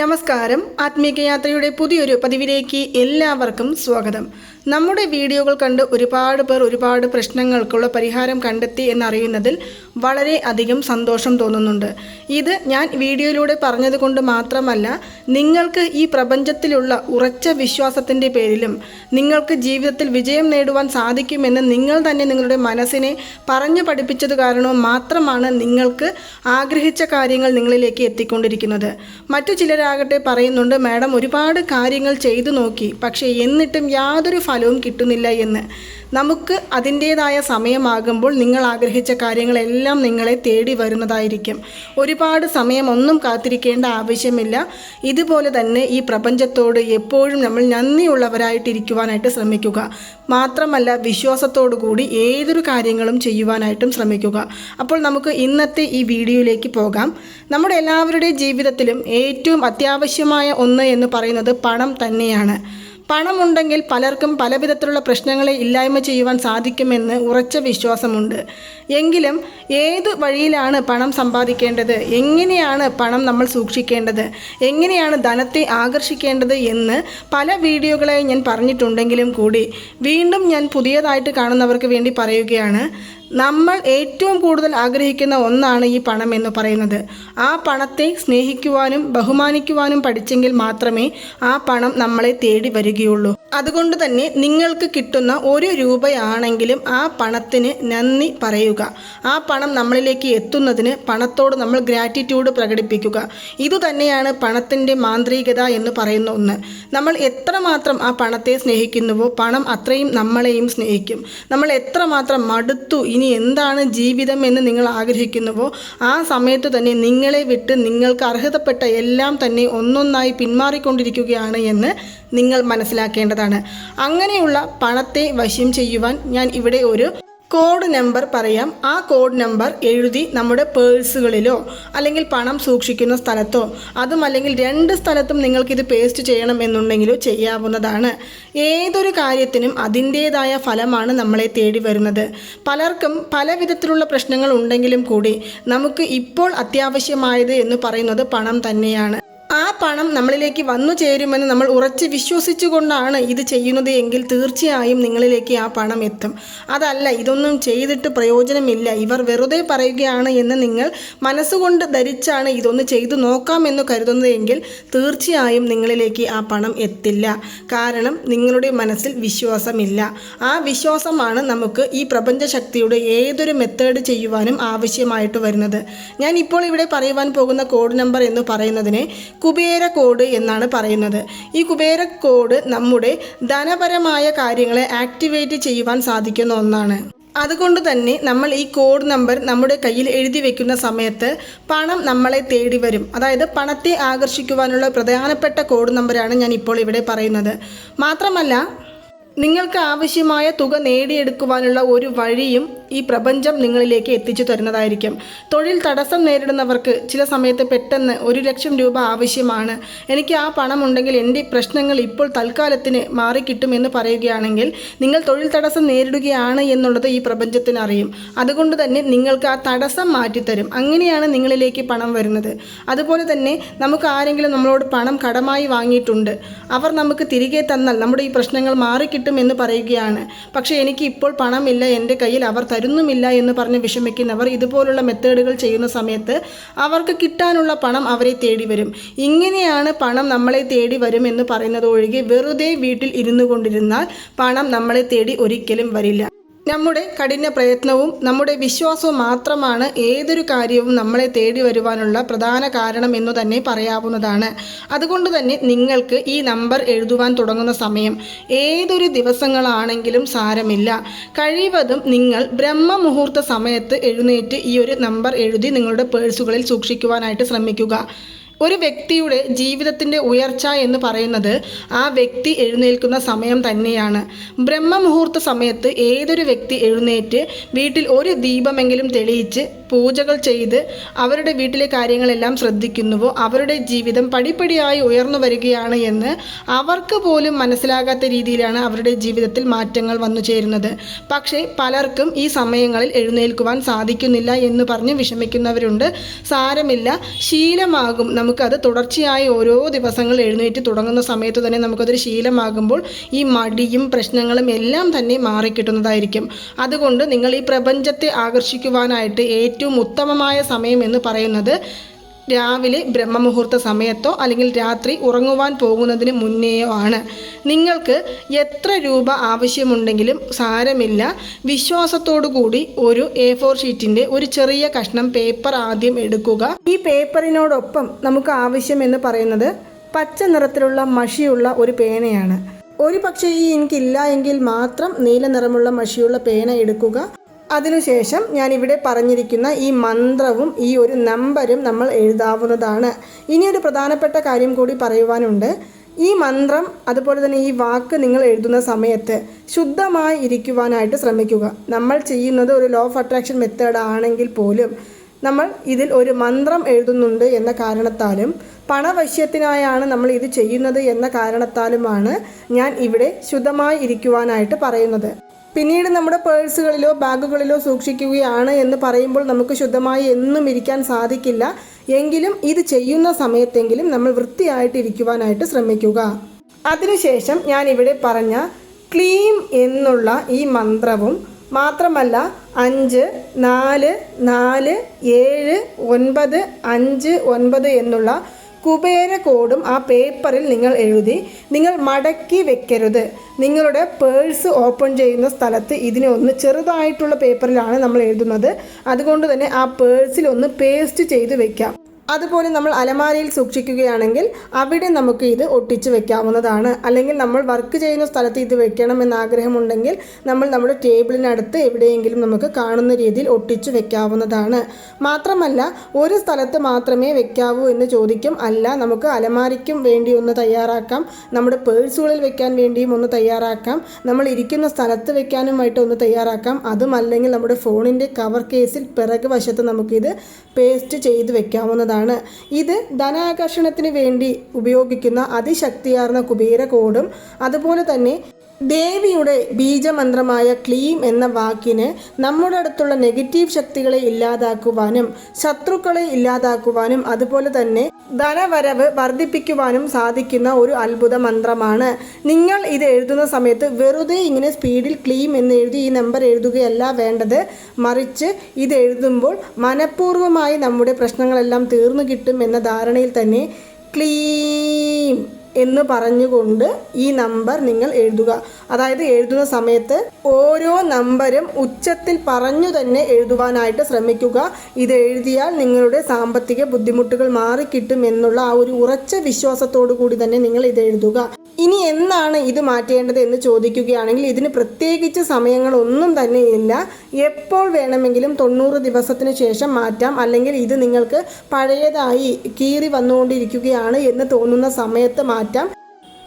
നമസ്കാരം. ആത്മീക യാത്രയുടെ പുതിയൊരു പതിവിലേക്ക് എല്ലാവർക്കും സ്വാഗതം. നമ്മുടെ വീഡിയോകൾ കണ്ട് ഒരുപാട് പേർ ഒരുപാട് പ്രശ്നങ്ങൾക്കുള്ള പരിഹാരം കണ്ടെത്തി എന്നറിയുന്നതിൽ വളരെ അധികം സന്തോഷം തോന്നുന്നുണ്ട്. ഇത് ഞാൻ വീഡിയോയിലൂടെ പറഞ്ഞതുകൊണ്ട് മാത്രമല്ല നിങ്ങൾക്ക് ഈ പ്രപഞ്ചത്തിലുള്ള ഉറച്ച വിശ്വാസത്തിന്റെ പേരിലും നിങ്ങൾക്ക് ജീവിതത്തിൽ വിജയം നേടുവാൻ സാധിക്കുമെന്ന് നിങ്ങൾ തന്നെ നിങ്ങളുടെ മനസ്സിനെ പറഞ്ഞു പഠിപ്പിച്ചത് കാരണവും മാത്രമാണ് നിങ്ങൾക്ക് ആഗ്രഹിച്ച കാര്യങ്ങൾ നിങ്ങളിലേക്ക് എത്തിക്കൊണ്ടിരിക്കുന്നത്. മറ്റു ചിലരാകട്ടെ പറയുന്നുണ്ട് മാഡം ഒരുപാട് കാര്യങ്ങൾ ചെയ്തു നോക്കി പക്ഷേ എന്നിട്ടും യാതൊരു ഫലവും കിട്ടുന്നില്ല എന്ന്. നമുക്ക് അതിന്റേതായ സമയമാകുമ്പോൾ നിങ്ങൾ ആഗ്രഹിച്ച കാര്യങ്ങളെല്ലാം നിങ്ങളെ തേടി വരുന്നതായിരിക്കും. ഒരുപാട് സമയമൊന്നും കാത്തിരിക്കേണ്ട ആവശ്യമില്ല. ഇതുപോലെ തന്നെ ഈ പ്രപഞ്ചത്തോട് എപ്പോഴും നമ്മൾ നന്ദിയുള്ളവരായിട്ടിരിക്കുവാനായിട്ട് ശ്രമിക്കുക. മാത്രമല്ല വിശ്വാസത്തോടു കൂടി ഏതൊരു കാര്യങ്ങളും ചെയ്യുവാനായിട്ടും ശ്രമിക്കുക. അപ്പോൾ നമുക്ക് ഇന്നത്തെ ഈ വീഡിയോയിലേക്ക് പോകാം. നമ്മുടെ എല്ലാവരുടെയും ജീവിതത്തിലും ഏറ്റവും അത്യാവശ്യമായ ഒന്ന് എന്ന് പറയുന്നത് പണം തന്നെയാണ്. പണമുണ്ടെങ്കിൽ പലർക്കും പല വിധത്തിലുള്ള പ്രശ്നങ്ങളെ ഇല്ലായ്മ ചെയ്യുവാൻ സാധിക്കുമെന്ന് ഉറച്ച വിശ്വാസമുണ്ട്. എങ്കിലും ഏത് വഴിയിലാണ് പണം സമ്പാദിക്കേണ്ടത്? എങ്ങനെയാണ് പണം നമ്മൾ സൂക്ഷിക്കേണ്ടത്? എങ്ങനെയാണ് ധനത്തെ ആകർഷിക്കേണ്ടത് എന്ന് പല വീഡിയോകളായി ഞാൻ പറഞ്ഞിട്ടുണ്ടെങ്കിലും കൂടി വീണ്ടും ഞാൻ പുതിയതായിട്ട് കാണുന്നവർക്ക് വേണ്ടി പറയുകയാണ്. നമ്മൾ ഏറ്റവും കൂടുതൽ ആഗ്രഹിക്കുന്ന ഒന്നാണ് ഈ പണം എന്ന് പറയുന്നത്. ആ പണത്തെ സ്നേഹിക്കുവാനും ബഹുമാനിക്കുവാനും പഠിച്ചെങ്കിൽ മാത്രമേ ആ പണം നമ്മളെ തേടി വരികയുള്ളൂ. അതുകൊണ്ട് തന്നെ നിങ്ങൾക്ക് കിട്ടുന്ന ഒരു രൂപയാണെങ്കിലും ആ പണത്തിന് നന്ദി പറയുക. ആ പണം നമ്മളിലേക്ക് എത്തുന്നതിന് പണത്തോട് നമ്മൾ ഗ്രാറ്റിറ്റ്യൂഡ് പ്രകടിപ്പിക്കുക. ഇതുതന്നെയാണ് പണത്തിന്റെ മാന്ത്രികത എന്ന് പറയുന്ന ഒന്ന്. നമ്മൾ എത്രമാത്രം ആ പണത്തെ സ്നേഹിക്കുന്നുവോ പണം അത്രയും നമ്മളെയും സ്നേഹിക്കും. നമ്മൾ എത്രമാത്രം മടുത്തു ഇനി എന്താണ് ജീവിതം എന്ന് നിങ്ങൾ ആഗ്രഹിക്കുന്നുവോ ആ സമയത്ത് തന്നെ നിങ്ങളെ വിട്ട് നിങ്ങൾക്ക് അർഹതപ്പെട്ട എല്ലാം തന്നെ ഒന്നൊന്നായി പിന്മാറിക്കൊണ്ടിരിക്കുകയാണ് എന്ന് നിങ്ങൾ മനസ്സിലാക്കേണ്ടതാണ്. അങ്ങനെയുള്ള പണത്തെ വശം ചെയ്യുവാൻ ഞാൻ ഇവിടെ ഒരു കോഡ് നമ്പർ പറയാം. ആ കോഡ് നമ്പർ എഴുതി നമ്മുടെ പേഴ്സുകളിലോ അല്ലെങ്കിൽ പണം സൂക്ഷിക്കുന്ന സ്ഥലത്തോ അതും അല്ലെങ്കിൽ രണ്ട് സ്ഥലത്തും നിങ്ങൾക്കിത് പേസ്റ്റ് ചെയ്യണം എന്നുണ്ടെങ്കിലോ ചെയ്യാവുന്നതാണ്. ഏതൊരു കാര്യത്തിനും അതിന്റേതായ ഫലമാണ് നമ്മളെ തേടി വരുന്നത്. പലർക്കും പല വിധത്തിലുള്ള പ്രശ്നങ്ങൾ ഉണ്ടെങ്കിലും കൂടി നമുക്ക് ഇപ്പോൾ അത്യാവശ്യമായത് എന്ന് പറയുന്നത് പണം തന്നെയാണ്. ആ പണം നമ്മളിലേക്ക് വന്നു ചേരുമെന്ന് നമ്മൾ ഉറച്ച് വിശ്വസിച്ചുകൊണ്ടാണ് ഇത് ചെയ്യുന്നത് എങ്കിൽ തീർച്ചയായും നിങ്ങളിലേക്ക് ആ പണം എത്തും. അതല്ല ഇതൊന്നും ചെയ്തിട്ട് പ്രയോജനമില്ല. ഇവർ വെറുതെ പറയുകയാണ് എന്ന് നിങ്ങൾ മനസ്സുകൊണ്ട് ധരിച്ചാണ് ഇതൊന്ന് ചെയ്തു നോക്കാമെന്ന് കരുതുന്നതെങ്കിൽ തീർച്ചയായും നിങ്ങളിലേക്ക് ആ പണം എത്തില്ല. കാരണം നിങ്ങളുടെ മനസ്സിൽ വിശ്വാസമില്ല. ആ വിശ്വാസമാണ് നമുക്ക് ഈ പ്രപഞ്ച ശക്തിയുടെ ഏതൊരു മെത്തേഡ് ചെയ്യുവാനും ആവശ്യമായിട്ട് വരുന്നത്. ഞാൻ ഇപ്പോൾ ഇവിടെ പറയുവാൻ പോകുന്ന കോഡ് നമ്പർ എന്ന് പറയുന്നതിനെ കുബേര കോഡ് എന്നാണ് പറയുന്നത്. ഈ കുബേര കോഡ് നമ്മുടെ ധനപരമായ കാര്യങ്ങളെ ആക്ടിവേറ്റ് ചെയ്യുവാൻ സാധിക്കുന്ന ഒന്നാണ്. അതുകൊണ്ട് തന്നെ നമ്മൾ ഈ കോഡ് നമ്പർ നമ്മുടെ കയ്യിൽ എഴുതി വെക്കുന്ന സമയത്ത് പണം നമ്മളെ തേടി വരും. അതായത് പണത്തെ ആകർഷിക്കുവാനുള്ള പ്രധാനപ്പെട്ട കോഡ് നമ്പറാണ് ഞാൻ ഇപ്പോൾ ഇവിടെ പറയുന്നത്. മാത്രമല്ല നിങ്ങൾക്ക് ആവശ്യമായ തുക നേടിയെടുക്കുവാനുള്ള ഒരു വഴിയും ഈ പ്രപഞ്ചം നിങ്ങളിലേക്ക് എത്തിച്ചു തരുന്നതായിരിക്കും. തൊഴിൽ തടസ്സം നേരിടുന്നവർക്ക് ചില സമയത്ത് പെട്ടെന്ന് ഒരു ലക്ഷം രൂപ ആവശ്യമാണ്. എനിക്ക് ആ പണം ഉണ്ടെങ്കിൽ എന്റെ പ്രശ്നങ്ങൾ ഇപ്പോൾ തൽക്കാലത്തിന് മാറിക്കിട്ടുമെന്ന് പറയുകയാണെങ്കിൽ നിങ്ങൾ തൊഴിൽ തടസ്സം നേരിടുകയാണ് എന്നുള്ളത് ഈ പ്രപഞ്ചത്തിന് അറിയും. അതുകൊണ്ട് തന്നെ നിങ്ങൾക്ക് ആ തടസ്സം മാറ്റിത്തരും. അങ്ങനെയാണ് നിങ്ങളിലേക്ക് പണം വരുന്നത്. അതുപോലെ തന്നെ നമുക്ക് ആരെങ്കിലും നമ്മളോട് പണം കടമായി വാങ്ങിയിട്ടുണ്ട്. അവർ നമുക്ക് തിരികെ തന്നാൽ നമ്മുടെ ഈ പ്രശ്നങ്ങൾ മാറിക്കിട്ടും എന്ന് പറയുകയാണ്. പക്ഷേ എനിക്ക് ഇപ്പോൾ പണമില്ല. എന്റെ കയ്യിൽ അവർ തരുന്നുമില്ല എന്ന് പറഞ്ഞ് വിഷമിക്കുന്നവർ ഇതുപോലുള്ള മെത്തേഡുകൾ ചെയ്യുന്ന സമയത്ത് അവർക്ക് കിട്ടാനുള്ള പണം അവരെ തേടി വരും. ഇങ്ങനെയാണ് പണം നമ്മളെ തേടി വരും എന്ന് പറയുന്നത് ഒഴികെ വെറുതെ വീട്ടിൽ ഇരുന്നു കൊണ്ടിരുന്നാൽ പണം നമ്മളെ തേടി ഒരിക്കലും വരില്ല. നമ്മുടെ കഠിന പ്രയത്നവും നമ്മുടെ വിശ്വാസവും മാത്രമാണ് ഏതൊരു കാര്യവും നമ്മളെ തേടി വരുവാനുള്ള പ്രധാന കാരണം എന്ന് തന്നെ പറയാവുന്നതാണ്. അതുകൊണ്ട് തന്നെ നിങ്ങൾക്ക് ഈ നമ്പർ എഴുതുവാൻ തുടങ്ങുന്ന സമയം ഏതൊരു ദിവസങ്ങളാണെങ്കിലും സാരമില്ല. കഴിവതും നിങ്ങൾ ബ്രഹ്മമുഹൂർത്ത സമയത്ത് എഴുന്നേറ്റ് ഈ ഒരു നമ്പർ എഴുതി നിങ്ങളുടെ പേഴ്സുകളിൽ സൂക്ഷിക്കുവാനായിട്ട് ശ്രമിക്കുക. ഒരു വ്യക്തിയുടെ ജീവിതത്തിന്റെ ഉയർച്ച എന്ന് പറയുന്നത് ആ വ്യക്തി എഴുന്നേൽക്കുന്ന സമയം തന്നെയാണ്. ബ്രഹ്മമുഹൂർത്ത സമയത്ത് ഏതൊരു വ്യക്തി എഴുന്നേറ്റ് വീട്ടിൽ ഒരു ദീപമെങ്കിലും തെളിയിച്ച് പൂജകൾ ചെയ്ത് അവരുടെ വീട്ടിലെ കാര്യങ്ങളെല്ലാം ശ്രദ്ധിക്കുന്നുവോ? അവരുടെ ജീവിതം പടിപ്പടിയായി ഉയർന്നു വരികയാണ് എന്ന് അവർക്ക് പോലും മനസ്സിലാകാത്ത രീതിയിലാണ് അവരുടെ ജീവിതത്തിൽ മാറ്റങ്ങൾ വന്നു ചേരുന്നത്. പക്ഷേ പലർക്കും ഈ സമയങ്ങളിൽ എഴുന്നേൽക്കുവാൻ സാധിക്കുന്നില്ല എന്ന് പറഞ്ഞ് വിഷമിക്കുന്നവരുണ്ട്. സാരമില്ല. ശീലമാകും. നമുക്കത് തുടർച്ചയായി ഓരോ ദിവസങ്ങൾ എഴുന്നേറ്റ് തുടങ്ങുന്ന സമയത്ത് തന്നെ നമുക്കതൊരു ശീലമാകുമ്പോൾ ഈ മടിയും പ്രശ്നങ്ങളും എല്ലാം തന്നെ മാറിക്കിട്ടുന്നതായിരിക്കും. അതുകൊണ്ട് നിങ്ങൾ ഈ പ്രപഞ്ചത്തെ ആകർഷിക്കുവാനായിട്ട് ഏറ്റവും ഉത്തമമായ സമയം എന്ന് പറയുന്നത് രാവിലെ ബ്രഹ്മമുഹൂർത്ത സമയത്തോ അല്ലെങ്കിൽ രാത്രി ഉറങ്ങുവാൻ പോകുന്നതിന് മുന്നേയോ ആണ്. നിങ്ങൾക്ക് എത്ര രൂപ ആവശ്യമുണ്ടെങ്കിലും സാരമില്ല. വിശ്വാസത്തോടു കൂടി ഒരു എ ഫോർ ഷീറ്റിന്റെ ഒരു ചെറിയ കഷ്ണം പേപ്പർ ആദ്യം എടുക്കുക. ഈ പേപ്പറിനോടൊപ്പം നമുക്ക് ആവശ്യം എന്ന് പറയുന്നത് പച്ച നിറത്തിലുള്ള മഷിയുള്ള ഒരു പേനയാണ്. ഒരു പക്ഷേ ഈ എനിക്കില്ല എങ്കിൽ മാത്രം നീല നിറമുള്ള മഷിയുള്ള പേന എടുക്കുക. അതിനുശേഷം ഞാനിവിടെ പറഞ്ഞിരിക്കുന്ന ഈ മന്ത്രവും ഈ ഒരു നമ്പരും നമ്മൾ എഴുതാവുന്നതാണ്. ഇനി ഒരു പ്രധാനപ്പെട്ട കാര്യം കൂടി പറയുവാനുണ്ട്. ഈ മന്ത്രം അതുപോലെ തന്നെ ഈ വാക്ക് നിങ്ങൾ എഴുതുന്ന സമയത്ത് ശുദ്ധമായി ഇരിക്കുവാനായിട്ട് ശ്രമിക്കുക. നമ്മൾ ചെയ്യുന്നത് ഒരു ലോ ഓഫ് അട്രാക്ഷൻ മെത്തേഡ് ആണെങ്കിൽ പോലും നമ്മൾ ഇതിൽ ഒരു മന്ത്രം എഴുതുന്നുണ്ട് എന്ന കാരണത്താലും പണവശ്യത്തിനായാണ് നമ്മൾ ഇത് ചെയ്യുന്നത് എന്ന കാരണത്താലുമാണ് ഞാൻ ഇവിടെ ശുദ്ധമായി ഇരിക്കുവാനായിട്ട് പറയുന്നത്. പിന്നീട് നമ്മുടെ പേഴ്സുകളിലോ ബാഗുകളിലോ സൂക്ഷിക്കുകയാണ് എന്ന് പറയുമ്പോൾ നമുക്ക് ശുദ്ധമായി എന്നും ഇരിക്കാൻ സാധിക്കില്ല. എങ്കിലും ഇത് ചെയ്യുന്ന സമയത്തെങ്കിലും നമ്മൾ വൃത്തിയായിട്ട് ഇരിക്കുവാനായിട്ട് ശ്രമിക്കുക. അതിനുശേഷം ഞാൻ ഇവിടെ പറഞ്ഞ ക്ലീം എന്നുള്ള ഈ മന്ത്രവും മാത്രമല്ല അഞ്ച് നാല് നാല് ഏഴ് ഒൻപത് അഞ്ച് ഒൻപത് എന്നുള്ള കുബേര കോഡും ആ പേപ്പറിൽ നിങ്ങൾ എഴുതി നിങ്ങൾ മടക്കി വെക്കരുത്. നിങ്ങളുടെ പേഴ്സ് ഓപ്പൺ ചെയ്യുന്ന സ്ഥലത്ത് ഇതിനെ ഒന്ന് ചെറുതായിട്ടുള്ള പേപ്പറിലാണ് നമ്മൾ എഴുതുന്നത്. അതുകൊണ്ട് തന്നെ ആ പേഴ്സിൽ ഒന്ന് പേസ്റ്റ് ചെയ്ത് വെക്കാം. അതുപോലെ നമ്മൾ അലമാരയിൽ സൂക്ഷിക്കുകയാണെങ്കിൽ അവിടെ നമുക്ക് ഇത് ഒട്ടിച്ച് വെക്കാവുന്നതാണ്. അല്ലെങ്കിൽ നമ്മൾ വർക്ക് ചെയ്യുന്ന സ്ഥലത്ത് ഇത് വെക്കണമെന്ന് ആഗ്രഹമുണ്ടെങ്കിൽ നമ്മൾ നമ്മുടെ ടേബിളിനടുത്ത് എവിടെയെങ്കിലും നമുക്ക് കാണുന്ന രീതിയിൽ ഒട്ടിച്ച് വെക്കാവുന്നതാണ്. മാത്രമല്ല ഒരു സ്ഥലത്ത് മാത്രമേ വെക്കാവൂ എന്ന് ചോദിക്കും. അല്ല നമുക്ക് അലമാരയ്ക്കും വേണ്ടി ഒന്ന് തയ്യാറാക്കാം. നമ്മുടെ പേഴ്സുകളിൽ വെക്കാൻ വേണ്ടിയും ഒന്ന് തയ്യാറാക്കാം. നമ്മൾ ഇരിക്കുന്ന സ്ഥലത്ത് വെക്കാനുമായിട്ട് ഒന്ന് തയ്യാറാക്കാം. അതുമല്ലെങ്കിൽ നമ്മുടെ ഫോണിന്റെ കവർ കേസിൽ പിറകു വശത്ത് നമുക്കിത് പേസ്റ്റ് ചെയ്ത് വെക്കാവുന്നതാണ്. ഇത് ധനാകർഷണത്തിന് വേണ്ടി ഉപയോഗിക്കുന്ന അതിശക്തിയാർന്ന കുബേര അതുപോലെ തന്നെ ദേവിയുടെ ബീജമന്ത്രമായ ക്ലീം എന്ന വാക്കിന് നമ്മുടെ അടുത്തുള്ള നെഗറ്റീവ് ശക്തികളെ ഇല്ലാതാക്കുവാനും ശത്രുക്കളെ ഇല്ലാതാക്കുവാനും അതുപോലെ തന്നെ ധനവരവ് വർദ്ധിപ്പിക്കുവാനും സാധിക്കുന്ന ഒരു അത്ഭുത മന്ത്രമാണ്. നിങ്ങൾ ഇത് എഴുതുന്ന സമയത്ത് വെറുതെ ഇങ്ങനെ സ്പീഡിൽ ക്ലീം എന്ന് എഴുതി ഈ നമ്പർ എഴുതുകയല്ല വേണ്ടത്. മറിച്ച് ഇത് എഴുതുമ്പോൾ മനഃപൂർവമായി നമ്മുടെ പ്രശ്നങ്ങളെല്ലാം തീർന്നു കിട്ടും എന്ന ധാരണയിൽ തന്നെ ക്ലീം എന്ന് പറഞ്ഞുകൊണ്ട് ഈ നമ്പർ നിങ്ങൾ എഴുതുക. അതായത് എഴുതുന്ന സമയത്ത് ഓരോ നമ്പരും ഉച്ചത്തിൽ പറഞ്ഞു തന്നെ എഴുതുവാനായിട്ട് ശ്രമിക്കുക. ഇത് എഴുതിയാൽ നിങ്ങളുടെ സാമ്പത്തിക ബുദ്ധിമുട്ടുകൾ മാറിക്കിട്ടും എന്നുള്ള ആ ഒരു ഉറച്ച വിശ്വാസത്തോടു കൂടി തന്നെ നിങ്ങൾ ഇത് എഴുതുക. ഇനി എന്നാണ് ഇത് മാറ്റേണ്ടത് എന്ന് ചോദിക്കുകയാണെങ്കിൽ ഇതിന് പ്രത്യേകിച്ച് സമയങ്ങളൊന്നും തന്നെ ഇല്ല. എപ്പോൾ വേണമെങ്കിലും തൊണ്ണൂറ് ദിവസത്തിന് ശേഷം മാറ്റാം. അല്ലെങ്കിൽ ഇത് നിങ്ങൾക്ക് പഴയതായി കീറി വന്നുകൊണ്ടിരിക്കുകയാണ് എന്ന് തോന്നുന്ന സമയത്ത് മാറ്റാം.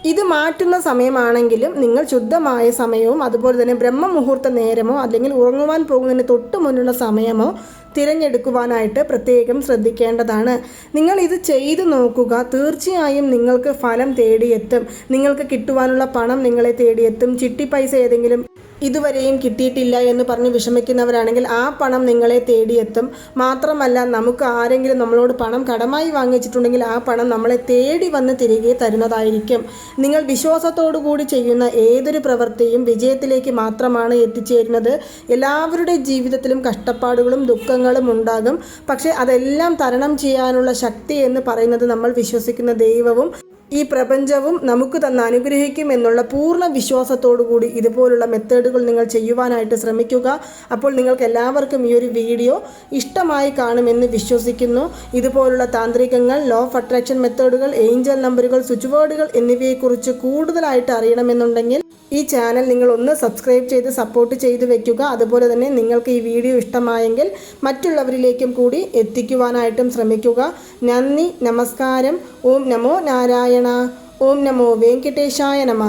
ഇത് മാറ്റുന്ന സമയമാണെങ്കിലും നിങ്ങൾ ശുദ്ധമായ സമയവും അതുപോലെ തന്നെ ബ്രഹ്മമുഹൂർത്ത നേരമോ അല്ലെങ്കിൽ ഉറങ്ങുവാൻ പോകുന്നതിന് തൊട്ട് മുന്നുള്ള സമയമോ തിരഞ്ഞെടുക്കുവാനായിട്ട് പ്രത്യേകം ശ്രദ്ധിക്കേണ്ടതാണ്. നിങ്ങൾ ഇത് ചെയ്തു നോക്കുക. തീർച്ചയായും നിങ്ങൾക്ക് ഫലം തേടിയെത്തും. നിങ്ങൾക്ക് കിട്ടുവാനുള്ള പണം നിങ്ങളെ തേടിയെത്തും. ചിട്ടി പൈസ ഏതെങ്കിലും ഇതുവരെയും കിട്ടിയിട്ടില്ല എന്ന് പറഞ്ഞ് വിഷമിക്കുന്നവരാണെങ്കിൽ ആ പണം നിങ്ങളെ തേടിയെത്തും. മാത്രമല്ല നമുക്ക് ആരെങ്കിലും നമ്മളോട് പണം കടമായി വാങ്ങിച്ചിട്ടുണ്ടെങ്കിൽ ആ പണം നമ്മളെ തേടി വന്ന് തിരികെ തരുന്നതായിരിക്കും. നിങ്ങൾ വിശ്വാസത്തോടു കൂടി ചെയ്യുന്ന ഏതൊരു പ്രവൃത്തിയും വിജയത്തിലേക്ക് മാത്രമാണ് എത്തിച്ചേരുന്നത്. എല്ലാവരുടെ ജീവിതത്തിലും കഷ്ടപ്പാടുകളും ദുഃഖങ്ങളും ഉണ്ടാകും. പക്ഷേ അതെല്ലാം തരണം ചെയ്യാനുള്ള ശക്തി എന്ന് പറയുന്നത് നമ്മൾ വിശ്വസിക്കുന്ന ദൈവവും ഈ പ്രപഞ്ചവും നമുക്ക് തന്ന് അനുഗ്രഹിക്കും എന്നുള്ള പൂർണ വിശ്വാസത്തോടു കൂടി ഇതുപോലുള്ള മെത്തേഡുകൾ നിങ്ങൾ ചെയ്യുവാനായിട്ട് ശ്രമിക്കുക. അപ്പോൾ നിങ്ങൾക്ക് എല്ലാവർക്കും ഈ ഒരു വീഡിയോ ഇഷ്ടമായി കാണുമെന്ന് വിശ്വസിക്കുന്നു. ഇതുപോലുള്ള താന്ത്രികങ്ങൾ ലോ ഓഫ് അട്രാക്ഷൻ മെത്തേഡുകൾ ഏഞ്ചൽ നമ്പറുകൾ സ്വിച്ച് ബോർഡുകൾ എന്നിവയെക്കുറിച്ച് കൂടുതലായിട്ട് അറിയണമെന്നുണ്ടെങ്കിൽ ഈ ചാനൽ നിങ്ങൾ ഒന്ന് സബ്സ്ക്രൈബ് ചെയ്ത് സപ്പോർട്ട് ചെയ്ത് വെക്കുക. അതുപോലെ തന്നെ നിങ്ങൾക്ക് ഈ വീഡിയോ ഇഷ്ടമായെങ്കിൽ മറ്റുള്ളവരിലേക്കും കൂടി എത്തിക്കുവാനായിട്ടും ശ്രമിക്കുക. നന്ദി നമസ്കാരം. ഓം നമോ നാരായണ. ഓം നമോ വെങ്കടേശായ നമ.